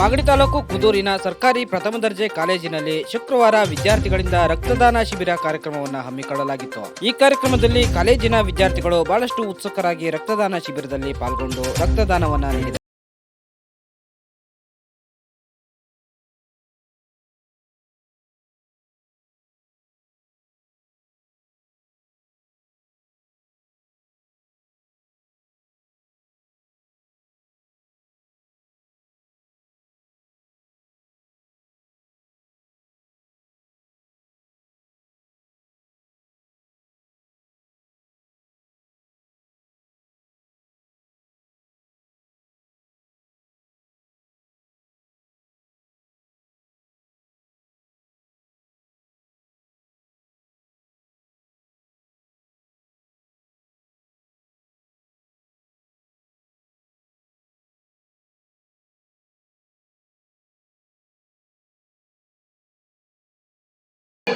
ಮಾಗಡಿ ತಾಲೂಕು ಕುದೂರಿನ ಸರ್ಕಾರಿ ಪ್ರಥಮ ದರ್ಜೆ ಕಾಲೇಜಿನಲ್ಲಿ ಶುಕ್ರವಾರ ವಿದ್ಯಾರ್ಥಿಗಳಿಂದ ರಕ್ತದಾನ ಶಿಬಿರ ಕಾರ್ಯಕ್ರಮವನ್ನು ಹಮ್ಮಿಕೊಳ್ಳಲಾಗಿತ್ತು. ಈ ಕಾರ್ಯಕ್ರಮದಲ್ಲಿ ಕಾಲೇಜಿನ ವಿದ್ಯಾರ್ಥಿಗಳು ಬಹಳಷ್ಟು ಉತ್ಸುಕರಾಗಿ ರಕ್ತದಾನ ಶಿಬಿರದಲ್ಲಿ ಪಾಲ್ಗೊಂಡು ರಕ್ತದಾನವನ್ನು ನೀಡಿದರು.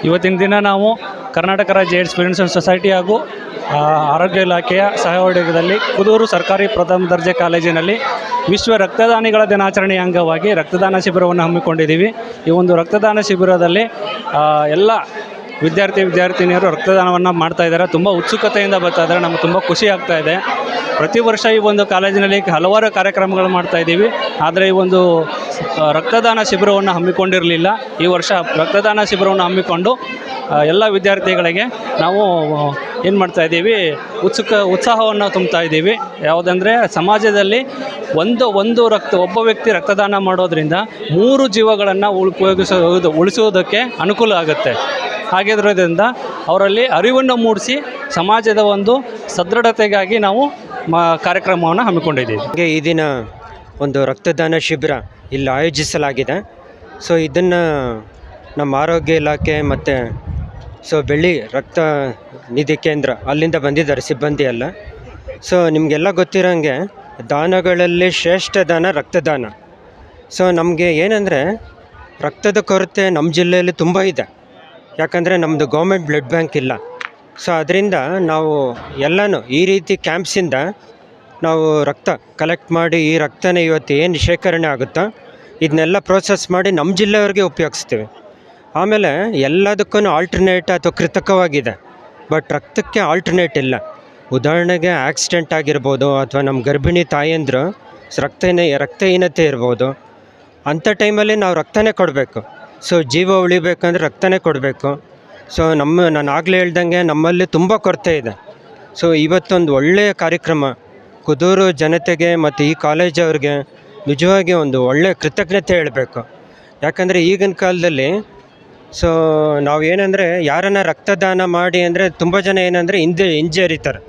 ಇವತ್ತಿನ ದಿನ ನಾವು ಕರ್ನಾಟಕ ರಾಜ್ಯ ಏಡ್ಸ್ ಪ್ರಿವೆನ್ಷನ್ ಸೊಸೈಟಿ ಹಾಗೂ ಆರೋಗ್ಯ ಇಲಾಖೆಯ ಸಹಯೋಗದಲ್ಲಿ ಕುದೂರು ಸರ್ಕಾರಿ ಪ್ರಥಮ ದರ್ಜೆ ಕಾಲೇಜಿನಲ್ಲಿ ವಿಶ್ವ ರಕ್ತದಾನಿಗಳ ದಿನಾಚರಣೆಯ ಅಂಗವಾಗಿ ರಕ್ತದಾನ ಶಿಬಿರವನ್ನು ಹಮ್ಮಿಕೊಂಡಿದ್ದೀವಿ. ಈ ಒಂದು ರಕ್ತದಾನ ಶಿಬಿರದಲ್ಲಿ ಎಲ್ಲ ವಿದ್ಯಾರ್ಥಿ ವಿದ್ಯಾರ್ಥಿನಿಯರು ರಕ್ತದಾನವನ್ನು ಮಾಡ್ತಾ ಇದ್ದಾರೆ. ತುಂಬ ಉತ್ಸುಕತೆಯಿಂದ ಬರ್ತಾ ಇದ್ದಾರೆ. ನಮಗೆ ತುಂಬ ಖುಷಿ ಆಗ್ತಾ ಇದೆ. ಪ್ರತಿ ವರ್ಷ ಈ ಒಂದು ಕಾಲೇಜಿನಲ್ಲಿ ಹಲವಾರು ಕಾರ್ಯಕ್ರಮಗಳು ಮಾಡ್ತಾ ಇದ್ದೀವಿ. ಆದರೆ ಈ ಒಂದು ರಕ್ತದಾನ ಶಿಬಿರವನ್ನು ಹಮ್ಮಿಕೊಂಡಿರಲಿಲ್ಲ. ಈ ವರ್ಷ ರಕ್ತದಾನ ಶಿಬಿರವನ್ನು ಹಮ್ಮಿಕೊಂಡು ಎಲ್ಲ ವಿದ್ಯಾರ್ಥಿಗಳಿಗೆ ನಾವು ಏನು ಮಾಡ್ತಾ ಇದ್ದೀವಿ? ಉತ್ಸುಕ, ಉತ್ಸಾಹವನ್ನು ತುಂಬ್ತಾ ಇದ್ದೀವಿ. ಯಾವುದಂದರೆ ಸಮಾಜದಲ್ಲಿ ಒಂದು ಒಂದು ರಕ್ತ, ಒಬ್ಬ ವ್ಯಕ್ತಿ ರಕ್ತದಾನ ಮಾಡೋದ್ರಿಂದ ಮೂರು ಜೀವಗಳನ್ನು ಉಪಯೋಗಿಸೋದು ಉಳಿಸೋದಕ್ಕೆ ಅನುಕೂಲ ಆಗುತ್ತೆ. ಹಾಗಿರೋದ್ರಿಂದ ಅವರಲ್ಲಿ ಅರಿವನ್ನು ಮೂಡಿಸಿ ಸಮಾಜದ ಒಂದು ಸದೃಢತೆಗಾಗಿ ನಾವು ಮ, ಕಾರ್ಯಕ್ರಮವನ್ನು ಹಮ್ಮಿಕೊಂಡಿದ್ದೀವಿ. ಈ ದಿನ ಒಂದು ರಕ್ತದಾನ ಶಿಬಿರ ಇಲ್ಲಿ ಆಯೋಜಿಸಲಾಗಿದೆ. ಸೊ ಇದನ್ನು ನಮ್ಮ ಆರೋಗ್ಯ ಇಲಾಖೆ ಮತ್ತು ಸೊ ಬೆಳ್ಳಿ ರಕ್ತ ನಿಧಿ ಕೇಂದ್ರ ಅಲ್ಲಿಂದ ಬಂದಿದ್ದಾರೆ ಸಿಬ್ಬಂದಿ ಎಲ್ಲ ಸೊ ನಿಮಗೆಲ್ಲ ಗೊತ್ತಿರೋಂಗೆ ದಾನಗಳಲ್ಲಿ ಶ್ರೇಷ್ಠ ದಾನ ರಕ್ತದಾನ. ಸೊ ನಮಗೆ ಏನಂದರೆ ರಕ್ತದ ಕೊರತೆ ನಮ್ಮ ಜಿಲ್ಲೆಯಲ್ಲಿ ತುಂಬ ಇದೆ. ಯಾಕಂದರೆ ನಮ್ಮದು ಗೌರ್ಮೆಂಟ್ ಬ್ಲಡ್ ಬ್ಯಾಂಕ್ ಇಲ್ಲ. ಸೊ ಅದರಿಂದ ನಾವು ಎಲ್ಲನೂ ಈ ರೀತಿ ಕ್ಯಾಂಪ್ಸಿಂದ ನಾವು ರಕ್ತ ಕಲೆಕ್ಟ್ ಮಾಡಿ ಈ ರಕ್ತನ ಇವತ್ತು ಏನು ಶೇಖರಣೆ ಆಗುತ್ತೋ ಇದನ್ನೆಲ್ಲ ಪ್ರೋಸೆಸ್ ಮಾಡಿ ನಮ್ಮ ಜಿಲ್ಲೆಯವ್ರಿಗೆ ಉಪಯೋಗಿಸ್ತೀವಿ. ಆಮೇಲೆ ಎಲ್ಲದಕ್ಕೂ ಆಲ್ಟರ್ನೇಟ್ ಅಥವಾ ಕೃತಕವಾಗಿದೆ. ಬಟ್ ರಕ್ತಕ್ಕೆ ಆಲ್ಟರ್ನೇಟ್ ಇಲ್ಲ. ಉದಾಹರಣೆಗೆ ಆಕ್ಸಿಡೆಂಟ್ ಆಗಿರ್ಬೋದು ಅಥವಾ ನಮ್ಮ ಗರ್ಭಿಣಿ ತಾಯಂದರು ರಕ್ತಹೀನ, ರಕ್ತಹೀನತೆ ಇರ್ಬೋದು. ಅಂಥ ಟೈಮಲ್ಲಿ ನಾವು ರಕ್ತನೇ ಕೊಡಬೇಕು. ಸೊ ಜೀವ ಉಳಿಬೇಕಂದ್ರೆ ರಕ್ತನೇ ಕೊಡಬೇಕು. ಸೊ ನಮ್ಮ, ನಾನು ಆಗಲೇ ಹೇಳ್ದಂಗೆ ನಮ್ಮಲ್ಲಿ ತುಂಬ ಕೊರತೆ ಇದೆ. ಸೊ ಇವತ್ತೊಂದು ಒಳ್ಳೆಯ ಕಾರ್ಯಕ್ರಮ, ಕುದೂರು ಜನತೆಗೆ ಮತ್ತು ಈ ಕಾಲೇಜವ್ರಿಗೆ ನಿಜವಾಗಿ ಒಂದು ಒಳ್ಳೆಯ ಕೃತಜ್ಞತೆ ಹೇಳಬೇಕು. ಯಾಕಂದರೆ ಈಗಿನ ಕಾಲದಲ್ಲಿ ಸೊ ನಾವು ಏನಂದರೆ ಯಾರನ್ನ ರಕ್ತದಾನ ಮಾಡಿ ಅಂದರೆ ತುಂಬ ಜನ ಏನಂದರೆ ಹಿಂದೆ ಹಿಂಜರಿತಾರೆ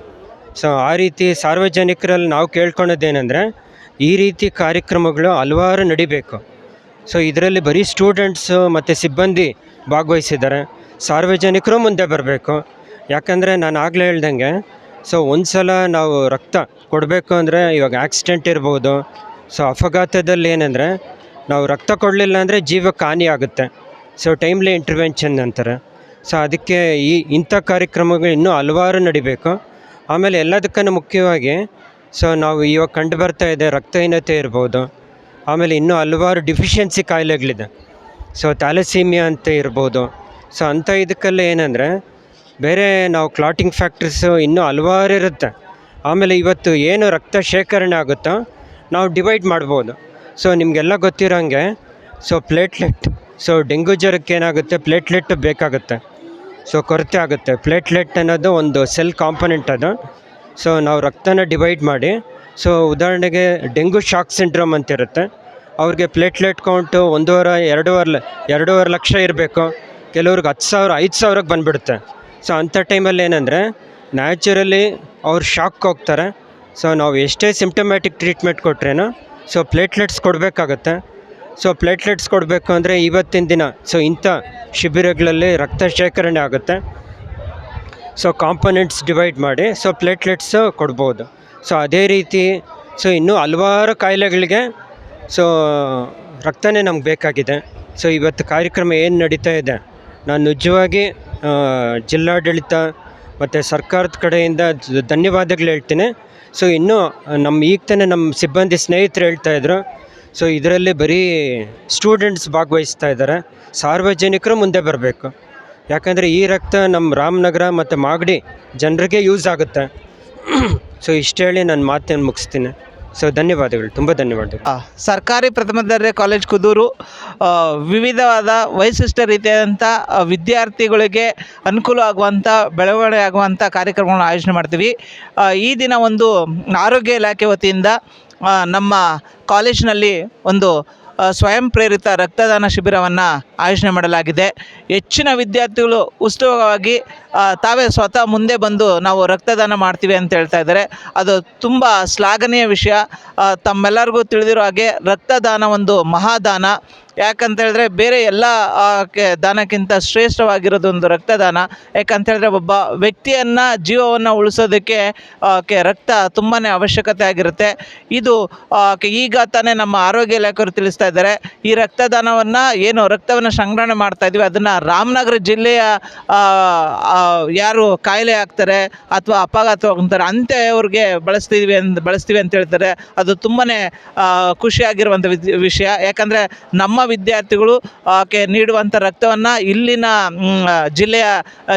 ಸೊ ಆ ರೀತಿ ಸಾರ್ವಜನಿಕರಲ್ಲಿ ನಾವು ಕೇಳ್ಕೊಳೋದೇನೆಂದರೆ ಈ ರೀತಿ ಕಾರ್ಯಕ್ರಮಗಳು ಹಲವಾರು ನಡಿಬೇಕು. ಸೊ ಇದರಲ್ಲಿ ಬರೀ ಸ್ಟೂಡೆಂಟ್ಸು ಮತ್ತು ಸಿಬ್ಬಂದಿ ಭಾಗವಹಿಸಿದ್ದಾರೆ. ಸಾರ್ವಜನಿಕರು ಮುಂದೆ ಬರಬೇಕು. ಯಾಕಂದರೆ ನಾನು ಆಗಲೇ ಹೇಳ್ದಂಗೆ ಸೊ ಒಂದು ಸಲ ನಾವು ರಕ್ತ ಕೊಡಬೇಕು ಅಂದರೆ ಇವಾಗ ಆಕ್ಸಿಡೆಂಟ್ ಇರ್ಬೋದು. ಸೊ ಅಪಘಾತದಲ್ಲಿ ಏನಂದರೆ, ನಾವು ರಕ್ತ ಕೊಡಲಿಲ್ಲ ಅಂದರೆ ಜೀವಕ್ಕೆ ಹಾನಿ ಆಗುತ್ತೆ. ಸೊ ಟೈಮ್ಲಿ ಇಂಟರ್ವೆನ್ಷನ್ ಅಂತಾರೆ. ಸೊ ಅದಕ್ಕೆ ಈ ಇಂಥ ಕಾರ್ಯಕ್ರಮಗಳು ಇನ್ನೂ ಹಲವಾರು ನಡಿಬೇಕು. ಆಮೇಲೆ ಎಲ್ಲದಕ್ಕೂ ಮುಖ್ಯವಾಗಿ ಸೊ ನಾವು ಇವಾಗ ಕಂಡು ಬರ್ತಾ ಇದೆ ರಕ್ತಹೀನತೆ ಇರ್ಬೋದು. ಆಮೇಲೆ ಇನ್ನೂ ಹಲವಾರು ಡಿಫಿಷಿಯನ್ಸಿ ಕಾಯಿಲೆಗಳಿದೆ. ಸೊ ಥ್ಯಾಲಸೀಮಿಯಾ ಅಂತ ಇರ್ಬೋದು. ಸೊ ಅಂಥ ಇದಕ್ಕೆಲ್ಲ ಏನಂದರೆ, ಬೇರೆ ನಾವು ಕ್ಲಾಟಿಂಗ್ ಫ್ಯಾಕ್ಟ್ರೀಸು ಇನ್ನೂ ಹಲವಾರು ಇರುತ್ತೆ. ಆಮೇಲೆ ಇವತ್ತು ಏನು ರಕ್ತ ಶೇಖರಣೆ ಆಗುತ್ತೋ, ನಾವು ಡಿವೈಡ್ ಮಾಡ್ಬೋದು. ಸೊ ನಿಮಗೆಲ್ಲ ಗೊತ್ತಿರೋಂಗೆ ಸೊ ಪ್ಲೇಟ್ಲೆಟ್ ಸೊ ಡೆಂಗ್ಯೂ ಜ್ವರಕ್ಕೆ ಏನಾಗುತ್ತೆ ಪ್ಲೇಟ್ಲೆಟ್ ಬೇಕಾಗುತ್ತೆ. ಸೊ ಕೊರತೆ ಆಗುತ್ತೆ. ಪ್ಲೇಟ್ಲೆಟ್ ಅನ್ನೋದು ಒಂದು ಸೆಲ್ ಕಾಂಪೊನೆಂಟ್ ಅದು. ಸೊ ನಾವು ರಕ್ತನ ಡಿವೈಡ್ ಮಾಡಿ ಸೊ ಉದಾಹರಣೆಗೆ ಡೆಂಗು ಶಾಕ್ ಸಿಂಡ್ರೋಮ್ ಅಂತ ಇರುತ್ತೆ ಅವ್ರಿಗೆ ಪ್ಲೇಟ್ಲೆಟ್ ಕೌಂಟು ಒಂದೂವರೆ, ಎರಡೂವರೆ ಲ- ಎರಡೂವರೆ ಲಕ್ಷ ಇರಬೇಕು. ಕೆಲವ್ರಿಗೆ ಹತ್ತು ಸಾವಿರ, ಐದು ಸಾವಿರಕ್ಕೆ ಬಂದುಬಿಡುತ್ತೆ. ಸೊ ಅಂಥ ಟೈಮಲ್ಲಿ ಏನಂದರೆ ನ್ಯಾಚುರಲಿ ಅವ್ರು ಶಾಕ್ ಹೋಗ್ತಾರೆ. ಸೊ ನಾವು ಎಷ್ಟೇ ಸಿಮ್ಟಮ್ಯಾಟಿಕ್ ಟ್ರೀಟ್ಮೆಂಟ್ ಕೊಟ್ರೇನೋ, ಸೊ ಪ್ಲೇಟ್ಲೆಟ್ಸ್ ಕೊಡಬೇಕಾಗತ್ತೆ. ಸೊ ಪ್ಲೇಟ್ಲೆಟ್ಸ್ ಕೊಡಬೇಕು ಅಂದರೆ ಇವತ್ತಿನ ದಿನ, ಸೊ ಇಂಥ ಶಿಬಿರಗಳಲ್ಲಿ ರಕ್ತ ಶೇಖರಣೆ ಆಗುತ್ತೆ. ಸೊ ಕಾಂಪೊನೆಂಟ್ಸ್ ಡಿವೈಡ್ ಮಾಡಿ, ಸೊ ಪ್ಲೇಟ್ಲೆಟ್ಸು ಕೊಡ್ಬೋದು. ಸೊ ಅದೇ ರೀತಿ, ಸೊ ಇನ್ನೂ ಹಲವಾರು ಕಾಯಿಲೆಗಳಿಗೆ, ಸೊ ರಕ್ತನೇ ನಮ್ಗೆ ಬೇಕಾಗಿದೆ. ಸೊ ಇವತ್ತು ಕಾರ್ಯಕ್ರಮ ಏನು ನಡೀತಾ ಇದೆ, ನಾನು ನಿಜವಾಗಿ ಜಿಲ್ಲಾಡಳಿತ ಮತ್ತು ಸರ್ಕಾರದ ಕಡೆಯಿಂದ ಧನ್ಯವಾದಗಳು ಹೇಳ್ತೀನಿ. ಸೊ ಇನ್ನೂ ನಮ್ಮ ಈಗ ತಾನೇ ನಮ್ಮ ಸಿಬ್ಬಂದಿ ಸ್ನೇಹಿತರು ಹೇಳ್ತಾ ಇದ್ರು, ಸೊ ಇದರಲ್ಲಿ ಬರೀ ಸ್ಟೂಡೆಂಟ್ಸ್ ಭಾಗವಹಿಸ್ತಾ ಇದ್ದಾರೆ. ಸಾರ್ವಜನಿಕರು ಮುಂದೆ ಬರಬೇಕು. ಯಾಕಂದರೆ ಈ ರಕ್ತ ನಮ್ಮ ರಾಮನಗರ ಮತ್ತು ಮಾಗಡಿ ಜನರಿಗೆ ಯೂಸ್ ಆಗುತ್ತೆ. ಸೊ ಇಷ್ಟು ಹೇಳಿ ನನ್ನ ಮಾತನ್ನು ಮುಗಿಸ್ತೀನಿ. ಸೊ ಧನ್ಯವಾದಗಳು. ತುಂಬ ಧನ್ಯವಾದಗಳು. ಆ, ಸರ್ಕಾರಿ ಪ್ರಥಮ ದರ್ಜೆ ಕಾಲೇಜ್ ಕುದೂರು ವಿವಿಧವಾದ ವೈಶಿಷ್ಟ್ಯ ರೀತಿಯಾದಂಥ ವಿದ್ಯಾರ್ಥಿಗಳಿಗೆ ಅನುಕೂಲ ಆಗುವಂಥ ಬೆಳವಣಿಗೆ ಆಗುವಂಥ ಕಾರ್ಯಕ್ರಮಗಳನ್ನು ಆಯೋಜನೆ ಮಾಡ್ತೀವಿ. ಈ ದಿನ ಒಂದು ಆರೋಗ್ಯ ಇಲಾಖೆ ವತಿಯಿಂದ ನಮ್ಮ ಕಾಲೇಜಿನಲ್ಲಿ ಒಂದು ಸ್ವಯಂ ಪ್ರೇರಿತ ರಕ್ತದಾನ ಶಿಬಿರವನ್ನು ಆಯೋಜನೆ ಮಾಡಲಾಗಿದೆ. ಹೆಚ್ಚಿನ ವಿದ್ಯಾರ್ಥಿಗಳು ಉತ್ಸುಕವಾಗಿ ತಾವೇ ಸ್ವತಃ ಮುಂದೆ ಬಂದು ನಾವು ರಕ್ತದಾನ ಮಾಡ್ತೀವಿ ಅಂತ ಹೇಳ್ತಾ ಇದ್ದಾರೆ. ಅದು ತುಂಬ ಶ್ಲಾಘನೀಯ ವಿಷಯ. ತಮ್ಮೆಲ್ಲರಿಗೂ ತಿಳಿದಿರೋ ಹಾಗೆ ರಕ್ತದಾನ ಒಂದು ಮಹಾದಾನ. ಯಾಕಂತ ಹೇಳಿದ್ರೆ ಬೇರೆ ಎಲ್ಲ ದಾನಕ್ಕಿಂತ ಶ್ರೇಷ್ಠವಾಗಿರೋದು ಒಂದು ರಕ್ತದಾನ. ಯಾಕಂತ ಹೇಳಿದ್ರೆ ಒಬ್ಬ ವ್ಯಕ್ತಿಯನ್ನು ಜೀವವನ್ನು ಉಳಿಸೋದಕ್ಕೆ ಕೆ, ರಕ್ತ ತುಂಬಾ ಅವಶ್ಯಕತೆ ಆಗಿರುತ್ತೆ. ಇದು ಈಗ ತಾನೇ ನಮ್ಮ ಆರೋಗ್ಯ ಇಲಾಖೆಯವರು ತಿಳಿಸ್ತಾ ಇದ್ದಾರೆ. ಈ ರಕ್ತದಾನವನ್ನು ಏನು ರಕ್ತವನ್ನು ಸಂಗ್ರಹಣೆ ಮಾಡ್ತಾ ಇದ್ದೀವಿ, ಅದನ್ನು ರಾಮನಗರ ಜಿಲ್ಲೆಯ ಯಾರು ಕಾಯಿಲೆ ಆಗ್ತಾರೆ ಅಥವಾ ಅಪಘಾತವಾಗ್ತಾರೆ, ಅಂಥವ್ರಿಗೆ ಬಳಸ್ತೀವಿ ಅಂತ ಬಳಸ್ತೀವಿ ಅಂತ ಹೇಳ್ತಾರೆ. ಅದು ತುಂಬಾ ಖುಷಿಯಾಗಿರುವಂಥ ವಿಷಯ. ಯಾಕಂದರೆ ನಮ್ಮ ವಿದ್ಯಾರ್ಥಿಗಳು, ಆಕೆ ನೀಡುವಂಥ ರಕ್ತವನ್ನು ಇಲ್ಲಿನ ಜಿಲ್ಲೆಯ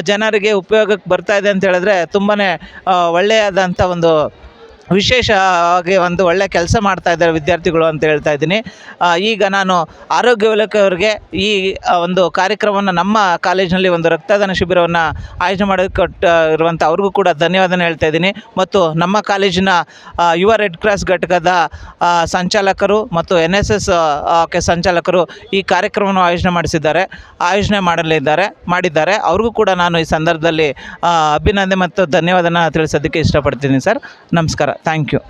ಜನರಿಗೆ ಉಪಯೋಗಕ್ಕೆ ಬರ್ತಾ ಇದೆ ಅಂತ ಹೇಳಿದ್ರೆ ತುಂಬಾ ಒಳ್ಳೆಯದಂಥ ಒಂದು ವಿಶೇಷವಾಗಿ ಒಂದು ಒಳ್ಳೆಯ ಕೆಲಸ ಮಾಡ್ತಾ ಇದ್ದಾರೆ ವಿದ್ಯಾರ್ಥಿಗಳು ಅಂತ ಹೇಳ್ತಾ ಇದ್ದೀನಿ. ಈಗ ನಾನು ಆರೋಗ್ಯ ಇಲಾಖೆಯವರಿಗೆ ಈ ಒಂದು ಕಾರ್ಯಕ್ರಮವನ್ನು ನಮ್ಮ ಕಾಲೇಜಿನಲ್ಲಿ ಒಂದು ರಕ್ತದಾನ ಶಿಬಿರವನ್ನು ಆಯೋಜನೆ ಮಾಡಿಕೊಟ್ಟ ಇರುವಂಥ ಅವ್ರಿಗೂ ಕೂಡ ಧನ್ಯವಾದ ಹೇಳ್ತಾ ಇದ್ದೀನಿ. ಮತ್ತು ನಮ್ಮ ಕಾಲೇಜಿನ ಯುವ ರೆಡ್ ಕ್ರಾಸ್ ಘಟಕದ ಸಂಚಾಲಕರು ಮತ್ತು ಎನ್ ಎಸ್ ಎಸ್ ಕೆ ಸಂಚಾಲಕರು ಈ ಕಾರ್ಯಕ್ರಮವನ್ನು ಆಯೋಜನೆ ಮಾಡಿಸಿದ್ದಾರೆ, ಆಯೋಜನೆ ಮಾಡಲಿದ್ದಾರೆ, ಮಾಡಿದ್ದಾರೆ. ಅವ್ರಿಗೂ ಕೂಡ ನಾನು ಈ ಸಂದರ್ಭದಲ್ಲಿ ಅಭಿನಂದನೆ ಮತ್ತು ಧನ್ಯವಾದನ ತಿಳಿಸೋದಕ್ಕೆ ಇಷ್ಟಪಡ್ತೀನಿ ಸರ್. ನಮಸ್ಕಾರ. Thank you